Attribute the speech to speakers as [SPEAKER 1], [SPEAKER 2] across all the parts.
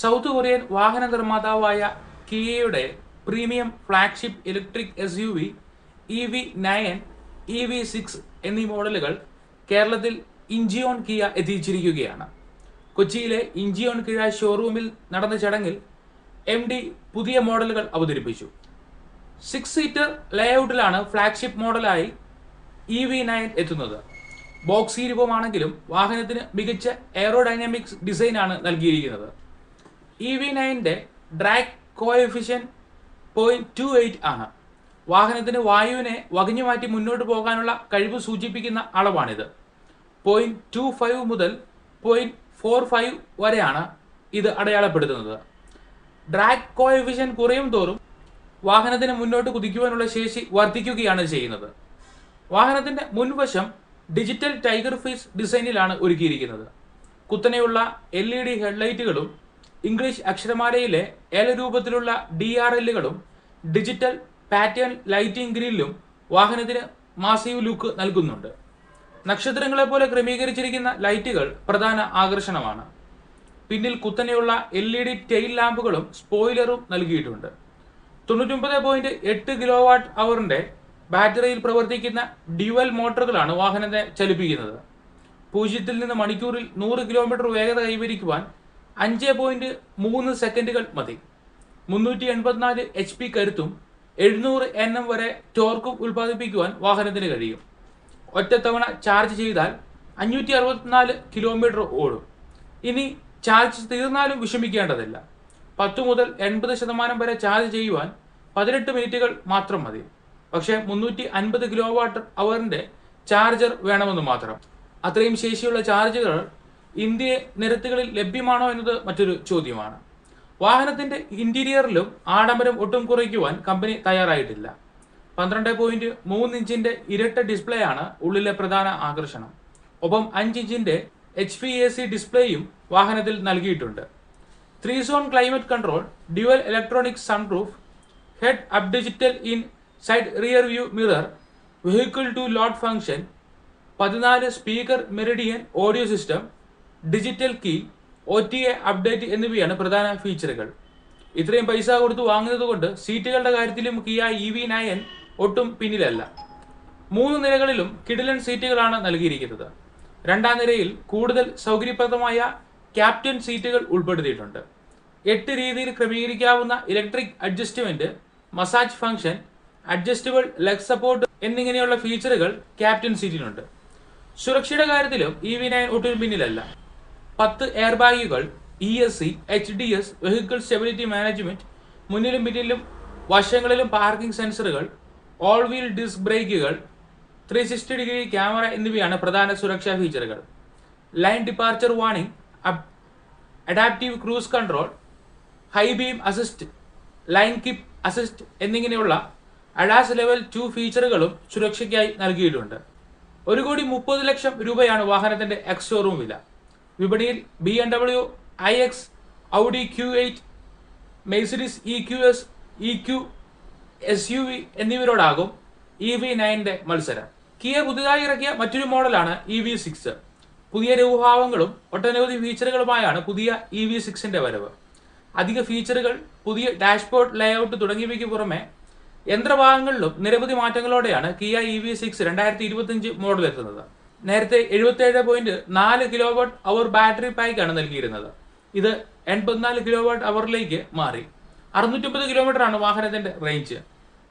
[SPEAKER 1] South Korean വാഹന നിർമ്മാതാവായ കിയയുടെ premium flagship electric S U V E V nine E V six എന്നീ മോഡലുകൾ കേരളത്തിൽ ഇഞ്ചിയോൺ കിയ എത്തിച്ചിരിക്കുകയാണ്. കൊച്ചിയിലെ ഇഞ്ചിയോൺ കിഴ ഷോറൂമിൽ നടന്ന ചടങ്ങിൽ എം ഡി പുതിയ മോഡലുകൾ അവതരിപ്പിച്ചു. സിക്സ് സീറ്റർ ലേഔട്ടിലാണ് ഫ്ലാഗ്ഷിപ്പ് മോഡലായി ഇ വി നയൻ എത്തുന്നത്. ബോക്സി രൂപമാണെങ്കിലും വാഹനത്തിന് മികച്ച എയറോഡൈനാമിക്സ് ഡിസൈനാണ് നൽകിയിരിക്കുന്നത്. E V നയന്റെ drag coefficient point two eight ആണ്. വാഹനത്തിന് വായുവിനെ വകഞ്ഞു മാറ്റി മുന്നോട്ട് പോകാനുള്ള കഴിവ് സൂചിപ്പിക്കുന്ന അളവാണിത്. പോയിന്റ് ടു ഫൈവ് മുതൽ പോയിന്റ് ഫോർ ഫൈവ് വരെയാണ് ഇത് അടയാളപ്പെടുത്തുന്നത്. ഡ്രാഗ് കോഎഫിഷ്യൻ കുറയും തോറും വാഹനത്തിന് മുന്നോട്ട് കുതിക്കുവാനുള്ള ശേഷി വർദ്ധിക്കുകയാണ് ചെയ്യുന്നത്. വാഹനത്തിന്റെ മുൻവശം ഡിജിറ്റൽ ടൈഗർ ഫേസ് ഡിസൈനിലാണ് ഒരുക്കിയിരിക്കുന്നത്. കുത്തനെയുള്ള എൽ ഇ ഡി ഹെഡ്ലൈറ്റുകളും ഇംഗ്ലീഷ് അക്ഷരമാലയിലെ എൽ രൂപത്തിലുള്ള ഡി ആർ എല്ലുകളും ഡിജിറ്റൽ പാറ്റേൺ ലൈറ്റിംഗ് ഗ്രില്ലും വാഹനത്തിന് മാസീവ് ലുക്ക് നൽകുന്നുണ്ട്. നക്ഷത്രങ്ങളെ പോലെ ക്രമീകരിച്ചിരിക്കുന്ന ലൈറ്റുകൾ പ്രധാന ആകർഷണമാണ്. പിന്നിൽ കുത്തനെയുള്ള എൽ ഇ ഡി ടെയിൽ ലാമ്പുകളും സ്പോയിലറും നൽകിയിട്ടുണ്ട്. തൊണ്ണൂറ്റൊമ്പത് പോയിന്റ് എട്ട് കിലോ വാട്ട് അവറിന്റെ ബാറ്ററിയിൽ പ്രവർത്തിക്കുന്ന ഡ്യുവൽ മോട്ടോറുകളാണ് വാഹനത്തെ ചലിപ്പിക്കുന്നത്. പൂജ്യത്തിൽ നിന്ന് മണിക്കൂറിൽ നൂറ് കിലോമീറ്റർ വേഗത കൈവരിക്കുവാൻ അഞ്ച് പോയിന്റ് മൂന്ന് സെക്കൻഡുകൾ മതി. മുന്നൂറ്റി എൺപത്തിനാല് എച്ച് പി കരുത്തും എഴുന്നൂറ് എൻ എം വരെ ടോർക്കും ഉൽപ്പാദിപ്പിക്കുവാൻ വാഹനത്തിന് കഴിയും. ഒറ്റത്തവണ ചാർജ് ചെയ്താൽ അഞ്ഞൂറ്റി അറുപത്തിനാല് കിലോമീറ്റർ ഓടും. ഇനി ചാർജ് തീർന്നാലും വിഷമിക്കേണ്ടതില്ല. പത്ത് മുതൽ എൺപത് ശതമാനം വരെ ചാർജ് ചെയ്യുവാൻ പതിനെട്ട് മിനിറ്റുകൾ മാത്രം മതി. പക്ഷേ മുന്നൂറ്റി അൻപത് കിലോ വാട്ട് അവറിന്റെ ചാർജർ വേണമെന്ന് മാത്രം. അത്രയും ശേഷിയുള്ള ചാർജുകൾ ഇന്ത്യ നിരത്തുകളിൽ ലഭ്യമാണോ എന്നത് മറ്റൊരു ചോദ്യമാണ്. വാഹനത്തിന്റെ ഇന്റീരിയറിലും ആഡംബരം ഒട്ടും കുറയ്ക്കുവാൻ കമ്പനി തയ്യാറായിട്ടില്ല. പന്ത്രണ്ട് പോയിന്റ് മൂന്ന് ഇഞ്ചിന്റെ ഇരട്ട ഡിസ്പ്ലേ ആണ് ഉള്ളിലെ പ്രധാന ആകർഷണം. ഒപ്പം അഞ്ച് ഇഞ്ചിന്റെ എച്ച് പി എ സി ഡിസ്പ്ലേയും വാഹനത്തിൽ നൽകിയിട്ടുണ്ട്. Three zone climate control dual electronic sunroof head up digital inside rear view mirror vehicle to load function പതിനാല് speaker Meridian audio system digital key O T A update എന്നിവയാണ് പ്രധാന ഫീച്ചറുകൾ ഇത്രയും പൈസ കൊടുത്ത് വാങ്ങുന്നത് കൊണ്ട് സീറ്റുകളുടെ കാര്യത്തിലും കിയ ഇ വി നയൻ ഒട്ടും പിന്നിലല്ല. മൂന്ന് നിരകളിലും കിടിലൻ സീറ്റുകളാണ് നൽകിയിരിക്കുന്നത്. രണ്ടാം നിരയിൽ കൂടുതൽ സൗകര്യപ്രദമായ ക്യാപ്റ്റൻ സീറ്റുകൾ ഉൾപ്പെടുത്തിയിട്ടുണ്ട്. എട്ട് രീതിയിൽ ക്രമീകരിക്കാവുന്ന electric adjustment massage function adjustable leg support എന്നിങ്ങനെയുള്ള ഫീച്ചറുകൾ ക്യാപ്റ്റൻ സീറ്റിനുണ്ട് സുരക്ഷയുടെ കാര്യത്തിലും ഇ വി നയൻ ഒട്ടും പിന്നിലല്ല. പത്ത് എയർ ബാഗുകൾ E S C H D S vehicle stability management മുന്നിലും പിന്നിലും വശങ്ങളിലും പാർക്കിംഗ് സെൻസറുകൾ ഓൾ വീൽ ഡിസ്ക് ബ്രേക്കുകൾ ത്രീ സിക്സ്റ്റി ഡിഗ്രി ക്യാമറ എന്നിവയാണ് പ്രധാന സുരക്ഷാ ഫീച്ചറുകൾ. Lane departure warning adaptive cruise control high beam assist lane keep assist എന്നിങ്ങനെയുള്ള അഡാസ് ലെവൽ ടു ഫീച്ചറുകളും സുരക്ഷയ്ക്കായി നൽകിയിട്ടുണ്ട്. ഒരു കോടി മുപ്പത് ലക്ഷം രൂപയാണ് വാഹനത്തിന്റെ എക്സ് ഷോറൂം വില. വിപണിയിൽ B M W I X Audi Q eight Mercedes E Q S E Q S U V എന്നിവരോടാകും E V നയന്റെ മത്സരം. കിയ പുതുതായി ഇറക്കിയ മറ്റൊരു മോഡലാണ് ഇ വി സിക്സ് പുതിയ രൂപഭാവങ്ങളും ഒട്ടനവധി ഫീച്ചറുകളുമായാണ് പുതിയ ഇ വി സിക്സിന്റെ വരവ്. അധിക ഫീച്ചറുകൾ പുതിയ ഡാഷ്ബോർഡ് ലേഔട്ട് തുടങ്ങിയവയ്ക്ക് പുറമെ യന്ത്രഭാഗങ്ങളിലും നിരവധി മാറ്റങ്ങളോടെയാണ് കിയ ഇ വി സിക്സ് രണ്ടായിരത്തി ഇരുപത്തിയഞ്ച് മോഡൽ എത്തുന്നത്. നേരത്തെ എഴുപത്തേഴ് പോയിന്റ് നാല് കിലോ വാട്ട് അവർ ബാറ്ററി പായ്ക്കാണ് നൽകിയിരുന്നത്. ഇത് എൺപത്തിനാല് കിലോ വാട്ട് അവറിലേക്ക് മാറി. അറുന്നൂറ്റമ്പത് കിലോമീറ്റർ ആണ് വാഹനത്തിന്റെ range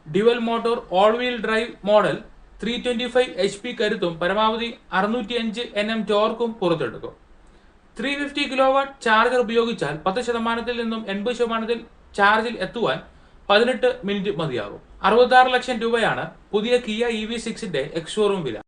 [SPEAKER 1] dual motor all wheel drive model three twenty five H P കരുത്തും പരമാവധി അറുന്നൂറ്റി അഞ്ച് എൻ എം ടോർക്കും പുറത്തെടുക്കും. Three fifty kilo watt charger ഉപയോഗിച്ചാൽ പത്ത് ശതമാനത്തിൽ നിന്നും എൺപത് ശതമാനത്തിൽ ചാർജിൽ എത്തുവാൻ പതിനെട്ട് മിനിറ്റ് മതിയാകും. അറുപത്തി ലക്ഷം രൂപയാണ് പുതിയ കിയ ഇ വി സിക്സിന്റെ എക്സ് ഷോറൂം വില.